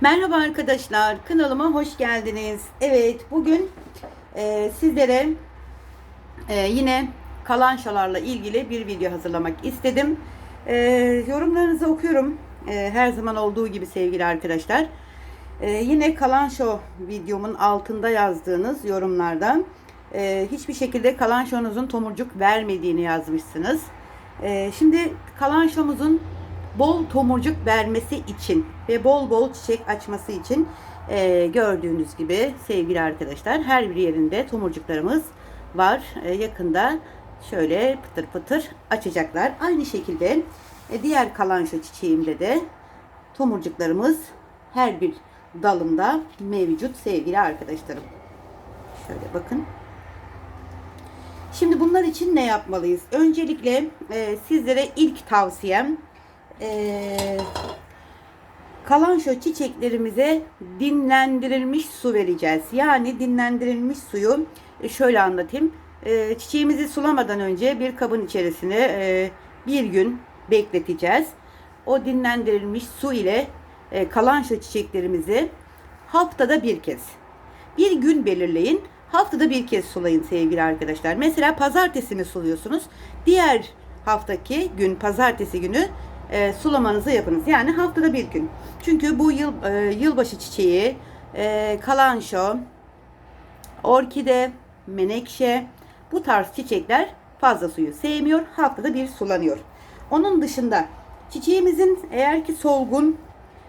Merhaba arkadaşlar, kanalıma hoş geldiniz. Evet, bugün e, sizlere e, yine kalanşalarla ilgili bir video hazırlamak istedim. E, yorumlarınızı okuyorum. E, her zaman olduğu gibi sevgili arkadaşlar. E, yine kalanşo videomun altında yazdığınız yorumlardan e, hiçbir şekilde kalanşonuzun tomurcuk vermediğini yazmışsınız. E, şimdi kalanşomuzun bol tomurcuk vermesi için ve bol bol çiçek açması için e, gördüğünüz gibi sevgili arkadaşlar her bir yerinde tomurcuklarımız var. E, yakında şöyle pıtır pıtır açacaklar. Aynı şekilde e, diğer kalanşo çiçeğimde de tomurcuklarımız her bir dalında mevcut sevgili arkadaşlarım. Şöyle bakın. Şimdi bunlar için ne yapmalıyız? Öncelikle e, sizlere ilk tavsiyem e, kalanşo çiçeklerimize dinlendirilmiş su vereceğiz. Yani dinlendirilmiş suyu e, şöyle anlatayım. E, çiçeğimizi sulamadan önce bir kabın içerisine e, bir gün bekleteceğiz. O dinlendirilmiş su ile e, kalanşo çiçeklerimizi haftada bir kez bir gün belirleyin. Haftada bir kez sulayın sevgili arkadaşlar. Mesela pazartesi mi suluyorsunuz? Diğer haftaki gün pazartesi günü e, sulamanızı yapınız. Yani haftada bir gün. Çünkü bu yıl e, yılbaşı çiçeği, e, kalanşo, orkide, menekşe bu tarz çiçekler fazla suyu sevmiyor. Haftada bir sulanıyor. Onun dışında çiçeğimizin eğer ki solgun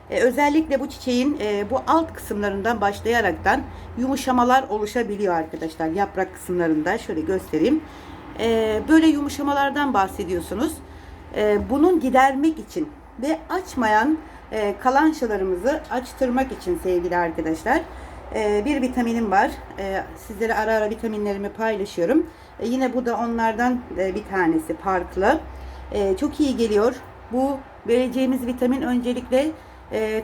e, özellikle bu çiçeğin e, bu alt kısımlarından başlayaraktan yumuşamalar oluşabiliyor arkadaşlar. Yaprak kısımlarında şöyle göstereyim. E, böyle yumuşamalardan bahsediyorsunuz. E, bunun gidermek için ve açmayan e, açtırmak için sevgili arkadaşlar e, bir vitaminim var. E, sizlere ara ara vitaminlerimi paylaşıyorum. E, yine bu da onlardan bir tanesi farklı. E, çok iyi geliyor. Bu vereceğimiz vitamin öncelikle e,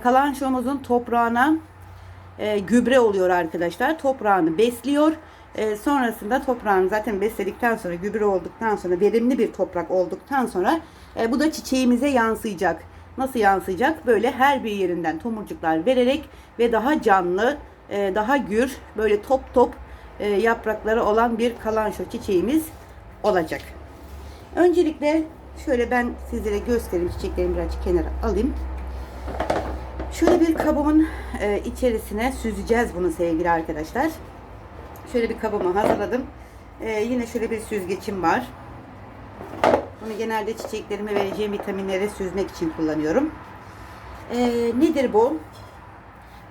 toprağına gübre oluyor arkadaşlar. Toprağını besliyor. E, sonrasında toprağını zaten besledikten sonra gübre olduktan sonra verimli bir toprak olduktan sonra e, bu da çiçeğimize yansıyacak. Nasıl yansıyacak? Böyle her bir yerinden tomurcuklar vererek ve daha canlı, e, daha gür, böyle top top e, yaprakları olan bir kalanço çiçeğimiz olacak. Öncelikle şöyle ben sizlere göstereyim. Çiçeklerimi birazcık kenara alayım. Şöyle bir kabımın e, içerisine süzeceğiz bunu sevgili arkadaşlar. Şöyle bir kabımı hazırladım. E, yine şöyle bir süzgecim var. Bunu genelde çiçeklerime vereceğim vitaminleri süzmek için kullanıyorum. E, nedir bu?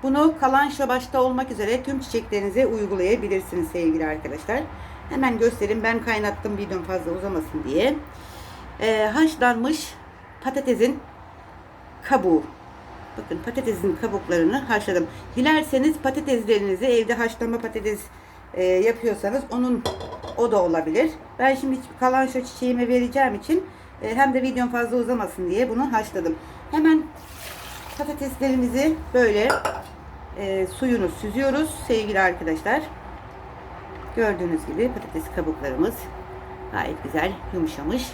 Bunu kalanşa başta olmak üzere tüm çiçeklerinize uygulayabilirsiniz sevgili arkadaşlar. Hemen göstereyim. Ben kaynattım videom fazla uzamasın diye. E, haşlanmış patatesin kabuğu. Bakın patatesin kabuklarını haşladım. Dilerseniz patateslerinizi evde haşlama patates e, yapıyorsanız onun o da olabilir. Ben şimdi kalan şu çiçeğime vereceğim için e, hem de videom fazla uzamasın diye bunu haşladım. Hemen patateslerimizi böyle e, suyunu süzüyoruz sevgili arkadaşlar. Gördüğünüz gibi patates kabuklarımız gayet güzel yumuşamış.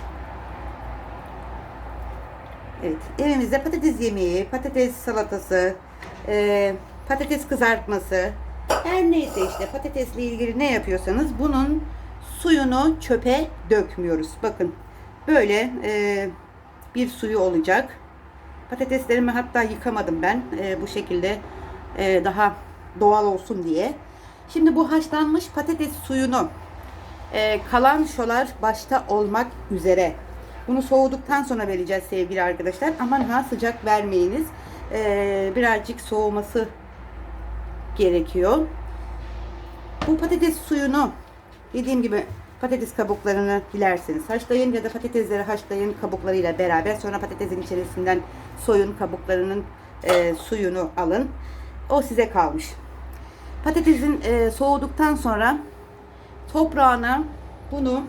Evet, evimizde patates yemeği, patates salatası, e, patates kızartması, her neyse işte patatesle ilgili ne yapıyorsanız bunun suyunu çöpe dökmüyoruz. Bakın böyle e, bir suyu olacak. Patateslerimi hatta yıkamadım ben e, bu şekilde e, daha doğal olsun diye. Şimdi bu haşlanmış patates suyunu e, kalan şolar başta olmak üzere bunu soğuduktan sonra vereceğiz sevgili arkadaşlar. Aman ha sıcak vermeyiniz. Ee, birazcık soğuması gerekiyor. Bu patates suyunu dediğim gibi patates kabuklarını dilerseniz haşlayın ya da patatesleri haşlayın kabuklarıyla beraber. Sonra patatesin içerisinden soyun kabuklarının e, suyunu alın. O size kalmış. Patatesin e, soğuduktan sonra toprağına bunu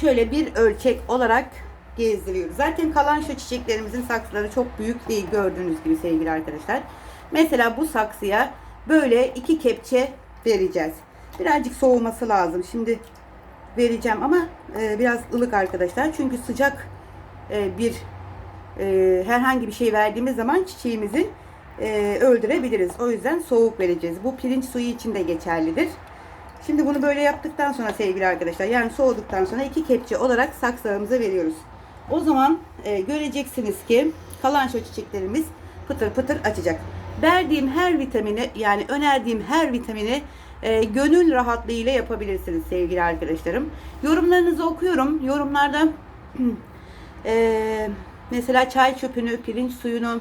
şöyle bir ölçek olarak gezdiriyoruz. Zaten kalan şu çiçeklerimizin saksıları çok büyük değil gördüğünüz gibi sevgili arkadaşlar. Mesela bu saksıya böyle iki kepçe vereceğiz. Birazcık soğuması lazım. Şimdi vereceğim ama e, biraz ılık arkadaşlar. Çünkü sıcak e, bir e, herhangi bir şey verdiğimiz zaman çiçeğimizi e, öldürebiliriz. O yüzden soğuk vereceğiz. Bu pirinç suyu için de geçerlidir. Şimdi bunu böyle yaptıktan sonra sevgili arkadaşlar yani soğuduktan sonra iki kepçe olarak saksağımıza veriyoruz. O zaman e, göreceksiniz ki kalan şu çiçeklerimiz pıtır pıtır açacak. Verdiğim her vitamini yani önerdiğim her vitamini e, gönül rahatlığıyla yapabilirsiniz sevgili arkadaşlarım. Yorumlarınızı okuyorum. Yorumlarda e, mesela çay çöpünü, pirinç suyunu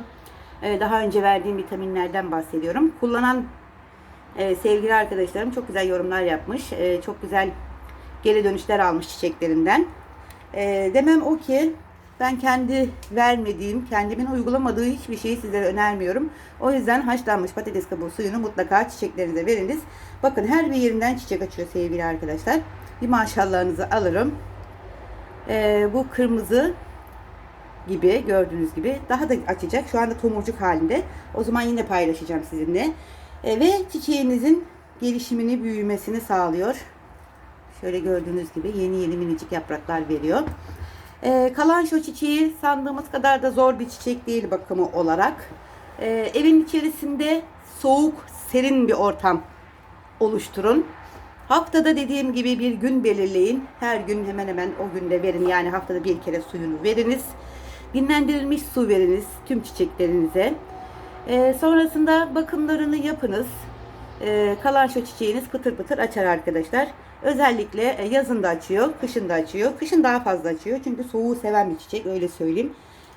e, daha önce verdiğim vitaminlerden bahsediyorum. Kullanan e, sevgili arkadaşlarım çok güzel yorumlar yapmış. E, çok güzel geri dönüşler almış çiçeklerinden. E, demem o ki ben kendi vermediğim, kendimin uygulamadığı hiçbir şeyi sizlere önermiyorum. O yüzden haşlanmış patates kabuğu suyunu mutlaka çiçeklerinize veriniz. Bakın her bir yerinden çiçek açıyor sevgili arkadaşlar. Bir maşallahınızı alırım. E, bu kırmızı gibi gördüğünüz gibi daha da açacak. Şu anda tomurcuk halinde. O zaman yine paylaşacağım sizinle. E, ve çiçeğinizin gelişimini, büyümesini sağlıyor. Şöyle gördüğünüz gibi yeni yeni minicik yapraklar veriyor. E, kalan şu çiçeği sandığımız kadar da zor bir çiçek değil bakımı olarak. E, evin içerisinde soğuk, serin bir ortam oluşturun. Haftada dediğim gibi bir gün belirleyin. Her gün hemen hemen o günde verin. Yani haftada bir kere suyunu veriniz. Dinlendirilmiş su veriniz tüm çiçeklerinize. Ee, sonrasında bakımlarını yapınız. Ee, kalan şu çiçeğiniz pıtır pıtır açar arkadaşlar. Özellikle e, yazın da açıyor, kışın da açıyor. Kışın daha fazla açıyor çünkü soğuğu seven bir çiçek öyle söyleyeyim.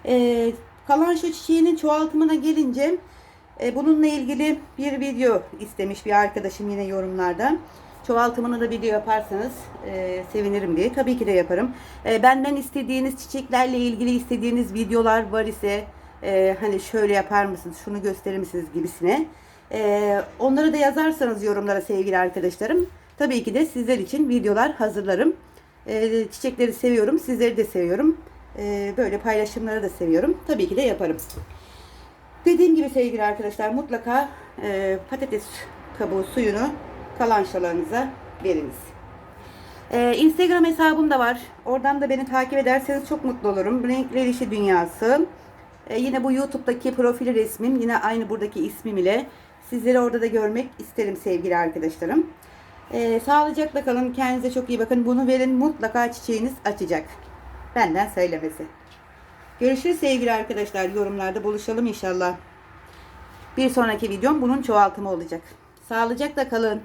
Ee, kalan şu çiçeğinin çoğaltımına gelince e, bununla ilgili bir video istemiş bir arkadaşım yine yorumlarda. Çoğaltımını da video yaparsanız e, sevinirim diye. Tabii ki de yaparım. E, benden istediğiniz çiçeklerle ilgili istediğiniz videolar var ise e, hani şöyle yapar mısınız, şunu gösterir misiniz gibisine. E, onları da yazarsanız yorumlara sevgili arkadaşlarım. Tabii ki de sizler için videolar hazırlarım. E, çiçekleri seviyorum, sizleri de seviyorum. E, böyle paylaşımları da seviyorum. Tabii ki de yaparım. Dediğim gibi sevgili arkadaşlar mutlaka e, patates kabuğu suyunu kalan şalarınıza veriniz. E, Instagram hesabım da var. Oradan da beni takip ederseniz çok mutlu olurum. Renkler İşi Dünyası. Yine bu YouTube'daki profil resmim yine aynı buradaki ismim ile sizleri orada da görmek isterim sevgili arkadaşlarım. E, sağlıcakla kalın. Kendinize çok iyi bakın. Bunu verin mutlaka çiçeğiniz açacak. Benden söylemesi. Görüşürüz sevgili arkadaşlar. Yorumlarda buluşalım inşallah. Bir sonraki videom bunun çoğaltımı olacak. Sağlıcakla kalın.